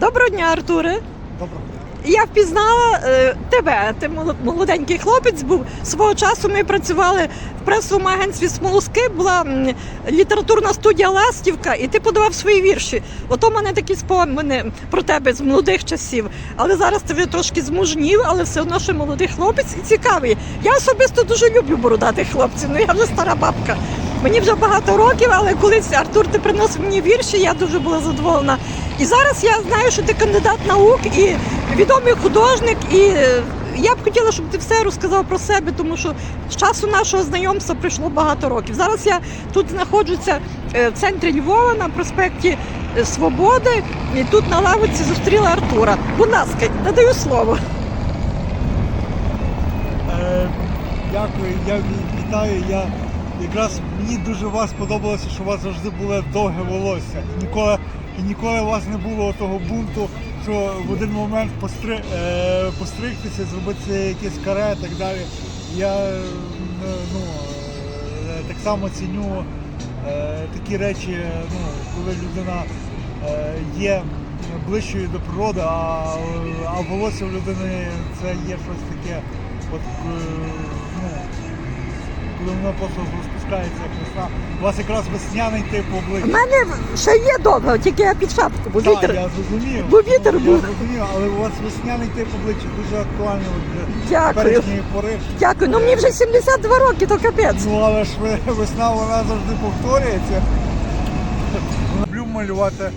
Доброго дня, Артуре. Доброго дня. Я впізнала е, тебе. Ти молод- молоденький хлопець був. Свого часу ми працювали в пресовому агентстві Смолоски. Була м, літературна студія Ластівка, і ти подавав свої вірші. Ото в мене такі спомини про тебе з молодих часів. Але зараз ти вже трошки змужнів, але все одно ще молодий хлопець і цікавий. Я особисто дуже люблю бородатих хлопців. Ну я вже стара бабка. Мені вже багато років, але колись Артур ти приносив мені вірші, я дуже була задоволена. І зараз я знаю, що ти кандидат наук і відомий художник. І е, я б хотіла, щоб ти все розказав про себе, тому що з часу нашого знайомства пройшло багато років. Зараз я тут знаходжуся е, в центрі Львова на проспекті е, Свободи, і тут на лавиці зустріла Артура. Будь ласка, надаю слово. Дякую, я вітаю. Я якраз мені дуже вас подобалося, що у вас завжди було довге волосся. Ніколи, і ніколи у вас не було того бунту, що в один момент постри, е, постригтися, зробити якесь каре і так далі. Я е, ну, е, так само ціню е, такі речі, ну, коли людина е, є ближчою до природи, а, а волосся в людини це є щось таке. От, е, воно просто розпускається як весна. У вас якраз весняний тип обличчя. У мене ще є довго, тільки я під шапку, бо Так, вітер. я зрозумів. бо вітер я був. зрозумів, але у вас весняний тип обличчя дуже актуальний от для Дякую. теперішньої пори. Дякую. Ну мені вже 72 роки, то капець. Ну але ж ви- весна вона завжди повторюється. Люблю малювати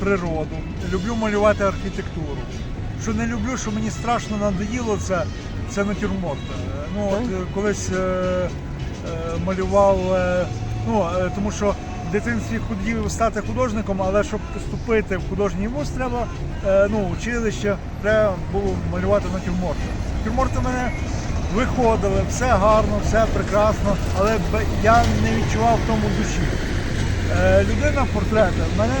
природу, люблю малювати архітектуру. Що не люблю, що мені страшно надоїло, це, це натюрморт. Е, Ну, от, е, колись е, е, малював, е, ну, е, тому що в дитинстві хотів стати художником, але щоб поступити в художній вуз, треба е, ну, училище, треба було малювати натюрморти. Натюрморти в мене виходили, все гарно, все прекрасно, але я не відчував в тому душі. Е, людина портрети в мене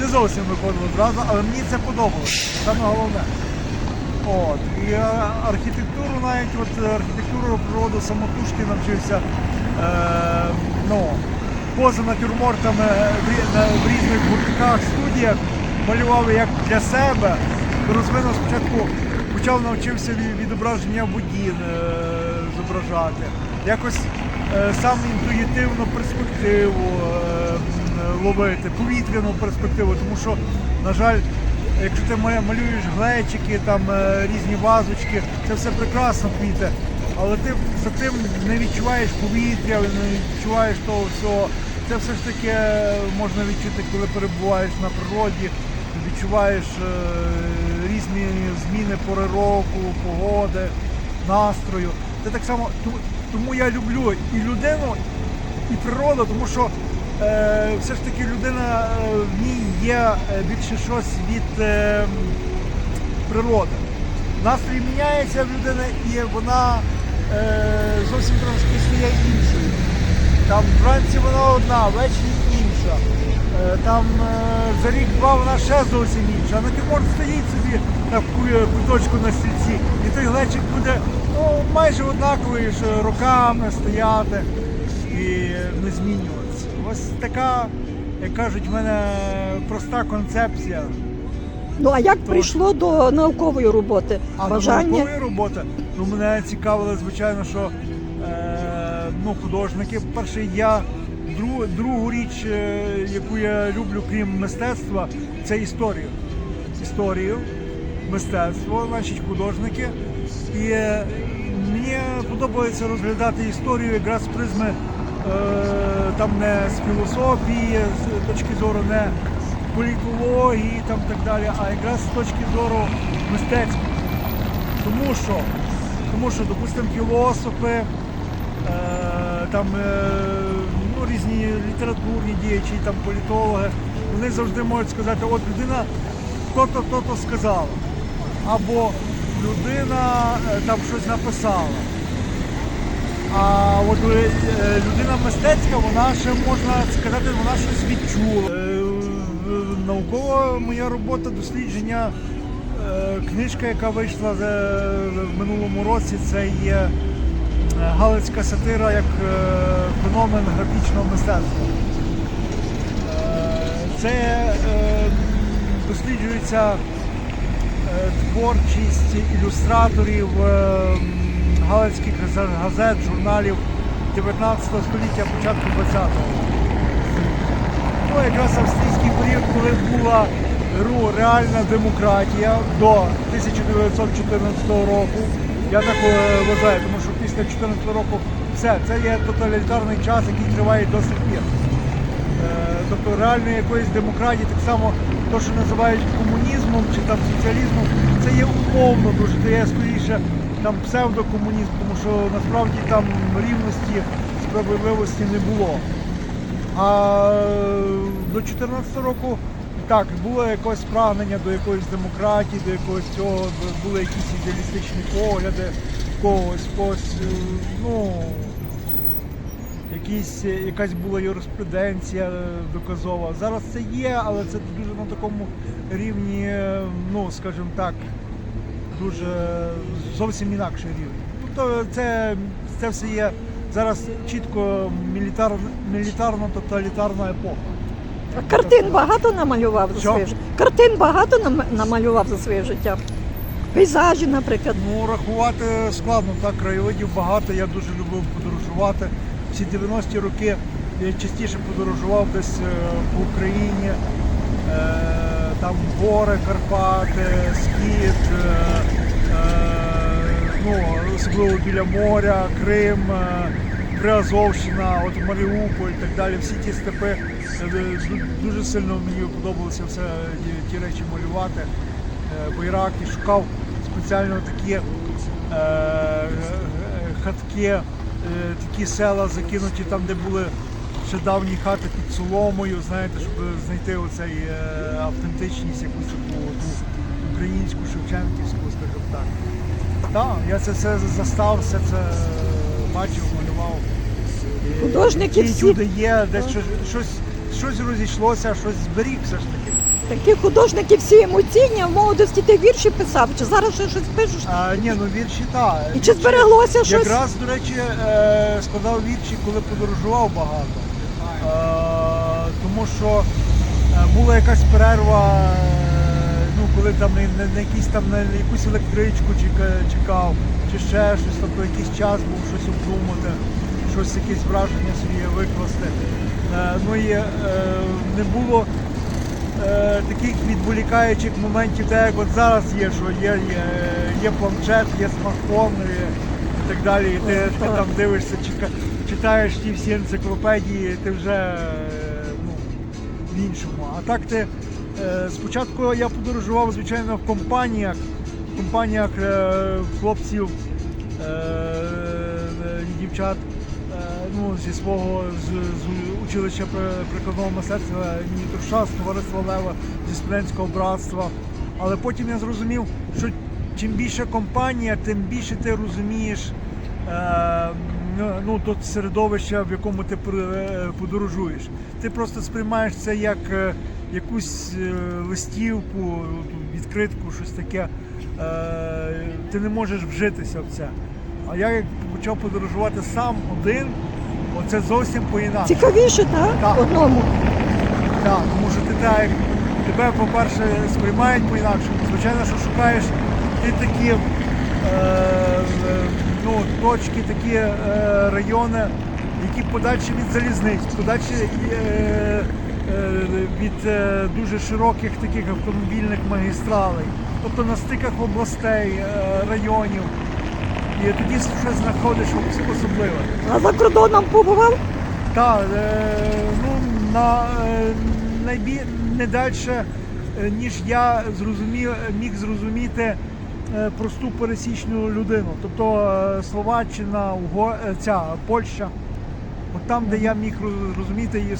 не зовсім виходило зразу, але мені це подобалося. Саме головне. От. І е, архітектуру навіть, от е, архітектуру природу самотужки навчився е, ну, поза натюрмортами в, різних гуртках, студіях, малював як для себе. Розвинув спочатку, почав навчився відображення воді е, зображати. Якось е, сам інтуїтивно перспективу е, ловити, повітряну перспективу, тому що, на жаль, якщо ти малюєш глечики, там е, різні вазочки, це все прекрасно квіти, але ти за тим не відчуваєш повітря, не відчуваєш того всього. Це все ж таки е, можна відчути, коли перебуваєш на природі, відчуваєш е, різні зміни пори року, погоди, настрою. Це так само, тому, я люблю і людину, і природу, тому що все ж таки людина в ній є більше щось від е, природи. Настрій міняється в людини і вона е, зовсім трошки стає іншою. Там вранці вона одна, ввечері інша. Е, Там е, за рік-два вона ще зовсім інша. А натюрморт стоїть собі на куточку на стільці, і той глечик буде ну, майже однаковий, що роками стояти і не змінюватися. Ось така, як кажуть, в мене проста концепція. Ну а як прийшло до наукової роботи? А Бажання? наукової роботи ну, мене цікавило, звичайно, що е, ну, художники. Перше, я другу, другу річ, е, яку я люблю, крім мистецтва, це історію. Історію, мистецтво, значить художники. І е, мені подобається розглядати історію якраз з призми е, там не з філософії, з точки зору не політології там так далі, а якраз з точки зору мистецької. Тому що, тому що, допустимо, філософи, е, там е, ну, різні літературні діячі, там політологи, вони завжди можуть сказати, от людина то-то, то-то сказала. Або людина е, там щось написала. А от е, людина мистецька, вона ще можна сказати, вона щось відчула. Наукова моя робота дослідження, е, книжка, яка вийшла в минулому році, це є е, Галицька сатира як е, феномен графічного мистецтва. Це досліджується творчість ілюстраторів галицьких газет, журналів 19 століття, початку 20-го. Ну, якраз австрійський період, коли була РУ реальна демократія до 1914 року. Я так е, вважаю, тому що після 2014 року все, це є тоталітарний час, який триває до сих пір. Е, Тобто реальної якоїсь демократії, так само то, що називають комунізмом чи там соціалізмом, це є умовно дуже, це скоріше там псевдокомунізм, тому що насправді там рівності, справедливості не було. А до 2014 року так, було якось прагнення до якоїсь демократії, до якогось цього, були якісь ідеалістичні погляди когось, когось, е, ну, якісь, е, якась була юриспруденція е, доказова. Зараз це є, але це дуже на такому рівні, ну, скажімо так, дуже зовсім інакший рівень. Тобто це, це все є зараз чітко мілітар, мілітарно-тоталітарна епоха. Картин багато намалював за своє життя. Картин багато нам- намалював за своє життя. Пейзажі, наприклад. Ну, рахувати складно, так, краєвидів багато, я дуже любив подорожувати. Всі 90-ті роки я частіше подорожував десь е, по Україні, е, там гори, Карпати, Схід, е, е, ну, особливо біля моря, Крим, е, Приазовщина, от Маріуполь і так далі. Всі ті степи е, дуже сильно мені подобалося все ті, речі малювати. Е, Бо Ірак і шукав спеціально такі е, хатки, такі села закинуті там, де були ще давні хати під соломою, знаєте, щоб знайти оцей автентичність, якусь таку українську, шевченківську, скажімо так. Так, я це все застав, все це бачив, малював. І Художники всі- люди є, десь щось, щось, щось розійшлося, щось зберіг все ж таки. Такі художники всі емоційні, а в молодості ти вірші писав. Чи зараз ще щось пишеш? А, ні, ну вірші так. І чи збереглося щось? Якраз, до речі, е, складав вірші, коли подорожував багато. Е, Тому що е, була якась перерва, коли там на, на, якісь там на якусь електричку чекав, чи ще щось, тобто якийсь час був щось обдумати, щось, якесь враження своє викласти. Е, Ну і е, не було е, таких відволікаючих моментів, так як от зараз є, що є, є, є планшет, є смартфон і, і так далі. І ти, ти там дивишся, читаєш ті всі енциклопедії, ти вже ну, в іншому. А так ти спочатку я подорожував, звичайно, в компаніях, в компаніях е, хлопців е, е, дівчат. е, Ну, зі свого з, з училища прикладного мистецтва Труша, з товариства Лева, зі студентського братства. Але потім я зрозумів, що чим більше компанія, тим більше ти розумієш е, ну, то середовище, в якому ти е, подорожуєш. Ти просто сприймаєш це як е, якусь е, листівку, відкритку, щось таке. Е, Ти не можеш вжитися в це. А я як почав подорожувати сам один, оце зовсім по-інакше. Цікавіше, так? Так. Одному. Так, тому що ти так, як тебе, по-перше, сприймають по-інакшому. Звичайно, що шукаєш ти такі е, ну, точки, такі е, райони, які подальші від залізниць, подальші е, від е, дуже широких таких автомобільних магістралей, тобто на стиках областей, е, районів. І тоді щось знаходиш особливе. А за кордоном побував? Так, е, ну на е, найбі... не далі, е, ніж я зрозумів, міг зрозуміти е, просту пересічну людину. Тобто е, Словаччина, Уго... е, ця Польща. Там, де я міг розуміти, і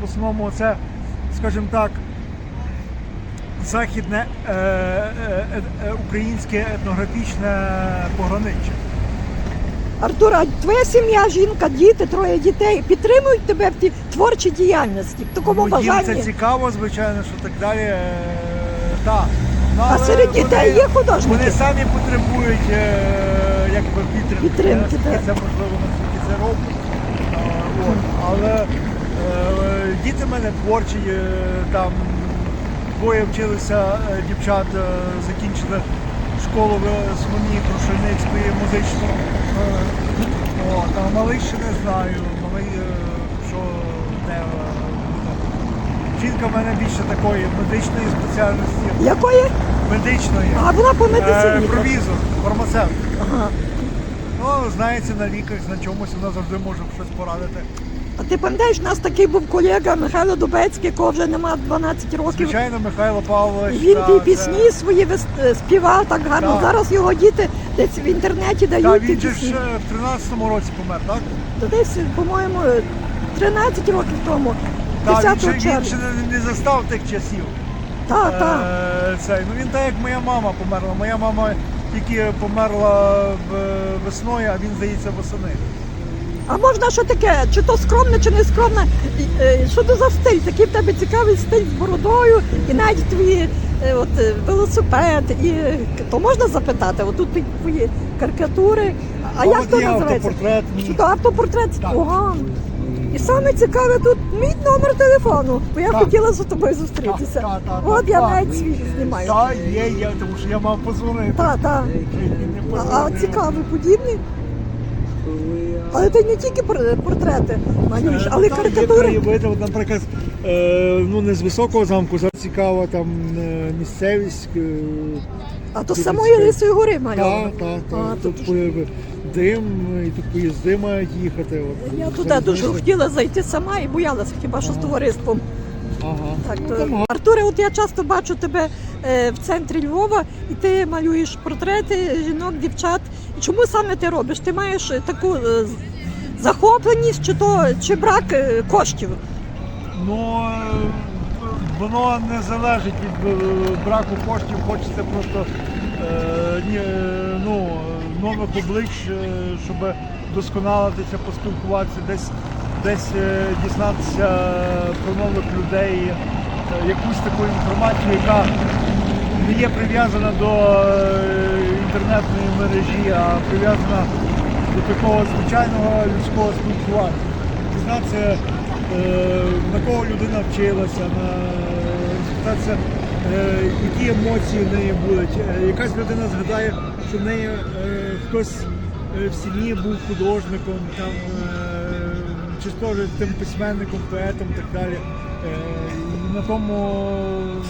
в основному це, скажімо так, західне е, е, е, українське етнографічне пограниччя. Артур, а твоя сім'я, жінка, діти, троє дітей підтримують тебе в тій творчій діяльності, в такому Ну, їм це цікаво, звичайно, що так далі. е, Так. Ну, А серед вони- дітей є художники? Вони самі потребують е, якби підтримки. Підтримки, так. це можливо, наскільки це роблять. Але е, діти в мене творчі, е, там двоє вчилися е, дівчат, е, закінчили школу в Смоні Крушельницької музичну. Е, От, а малий ще не знаю. Малий, е, що де. е, буде. Жінка в мене більше такої медичної спеціальності. Якої? Медичної. А вона по Е, медицині. провізор, фармацевт. Ага. Ну, знається на ліках, на чомусь, вона завжди може щось порадити. А ти пам'ятаєш, у нас такий був колега Михайло Дубецький, якого вже нема 12 років. Звичайно, Михайло Павлович. Він та, ті це- пісні свої вис- е, співав так гарно. Так. Зараз його діти десь в інтернеті Та, дають ті він же ж пісні. е, в 13-му році помер, так? То десь, по-моєму, 13 років тому, Та, 10 він, ще, він червня. ще не, не застав тих часів. Так, так. Е, цей. Ну, він так, як моя мама померла. Моя мама тільки померла весною, а він, здається, восени. А можна що таке? Чи то скромне, чи не скромне? Е, Що то за стиль? Такий в тебе цікавий стиль з бородою, і навіть твої е, от, е, велосипед. І, то можна запитати? От тут твої карикатури. А як то називається? автопортрет. Чи то автопортрет? Так. Ага. І саме цікаве тут мій номер телефону, бо я Так. хотіла з тобою зустрітися. Так, так, так, От так, я так. навіть свій знімаю. Так, є, є, тому що я мав позвонити. Так, так. Не А, а позвонив. цікавий подібний. Але ти не тільки пор- портрети малюєш, але й Там Є карикатури. краєвиди, от, наприклад, е, ну не з високого замку, зараз цікава там е, місцевість. е, А то з самої. Лисої гори Так, мальовано. так, А, так. тут Тут по- дим, і тут поїзди мають їхати. От, Я туди дуже хотіла зайти сама і боялася, хіба що з товариством. Ага. Так, Ну, то... там Артуре, от я часто бачу тебе е, в центрі Львова, і ти малюєш портрети жінок, дівчат. Чому саме ти робиш? Ти маєш е, таку е, з- захопленість, чи то чи брак е, коштів? Ну, е, воно не залежить від е, браку коштів, хочеться просто ну, нових облич, е, щоб досконалитися, поспілкуватися, десь, десь е, дізнатися про нових людей, е, якусь таку інформацію, яка не є прив'язана до е, інтернетної мережі, а прив'язана до такого звичайного людського спілкування. Дізнатися, е, на кого людина вчилася, на розпитатися, е, які емоції в неї будуть. Е, Якась людина згадає, що в неї е, хтось е, в сім'ї був художником, там, е, чи теж тим письменником, поетом і так далі. Е, на тому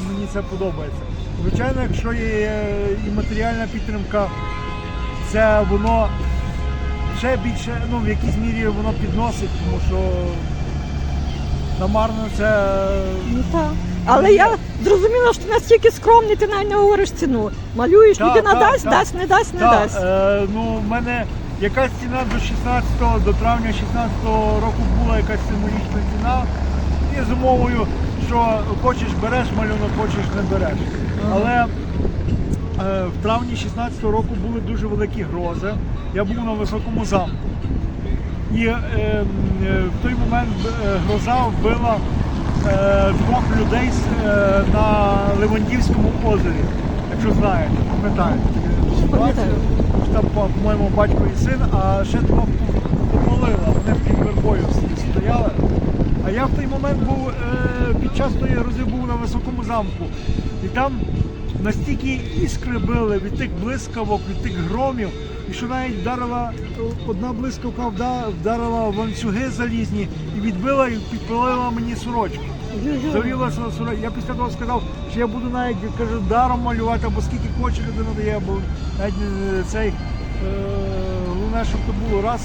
мені це подобається. Звичайно, якщо є е, і матеріальна підтримка, це воно ще більше, ну в якійсь мірі воно підносить, тому що намарно це. Ну так. Але я зрозуміла, що ти настільки скромний, ти навіть не говориш ціну. Малюєш, Так, людина так, дасть, так. дасть, не дасть, не Так, дасть. Е, ну, в мене якась ціна до 16-го, до травня 16-го року була якась символічна ціна. І з умовою, що хочеш береш малюнок, хочеш не береш. Але е, в травні 16-го року були дуже великі грози. Я був на високому замку. І е, е, в той момент е, гроза вбила двох людей е, на Левандівському озері, якщо знаєте, пам'ятаєте. Там, по- по-моєму, батько і син, а ще двох помолила. Вони під вербою стояли. А я в той момент був е, під час тої грози був на високому замку. І там настільки іскри били від тих блискавок, від тих громів, і що навіть вдарила одна блискавка вдарила в ланцюги залізні і відбила і підпалила мені сорочку. Ю-ю. Загорілася сорочка. Я після того сказав, що я буду навіть кажу, даром малювати, або скільки хоче людина дає, бо навіть цей е, головне, щоб то було раз,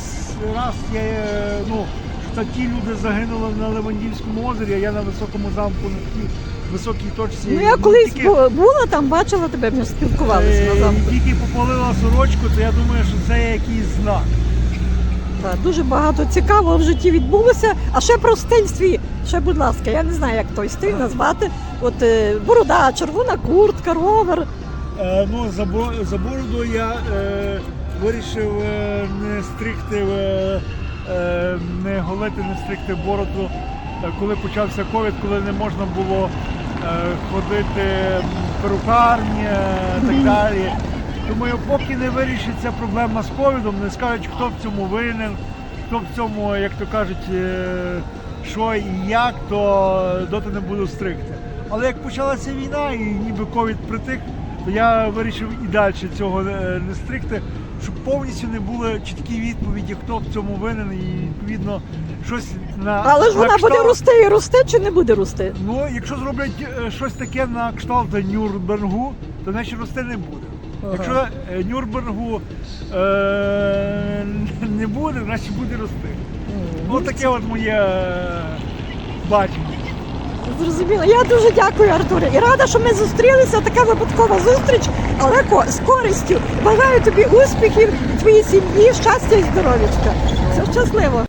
раз я е, ну. що Ті люди загинули на Левандівському озері, а я на високому замку на такій високій точці. Ну я колись тільки- була там, бачила тебе, ми спілкувалися на Е, замку. Тільки попалила сорочку, то я думаю, що це якийсь знак. Так, дуже багато цікавого в житті відбулося. А ще про стиль свій. Ще, будь ласка, я не знаю, як той стиль назвати. От е, борода, червона куртка, ровер. Е, ну, за, за бороду я е, вирішив е, не стригти, е, е, не голити, не стригти бороду, е, коли почався ковід, коли не можна було е, ходити в перукарні е, так далі. Думаю, поки не вирішиться проблема з ковідом, не скажуть, хто в цьому винен, хто в цьому, як то кажуть, е, що і як, то доти не буду стригти. Але як почалася війна і ніби ковід притих, то я вирішив і далі цього не, не стригти, щоб повністю не було чіткі відповіді, хто в цьому винен, і відповідно щось на Але ж на вона буде рости і рости чи не буде рости? Ну, якщо зроблять е, щось таке на кшталт Нюрнбергу, то значить рости не буде. Якщо е, Нюрнбергу е, не буде, значить буде рости. Ну, таке от моє е, бачення. Зрозуміло. Я дуже дякую, Артуре. І рада, що ми зустрілися. Така випадкова зустріч, але з користю. Бажаю тобі успіхів, твоїй сім'ї, щастя і здоров'ячка. Все щасливо.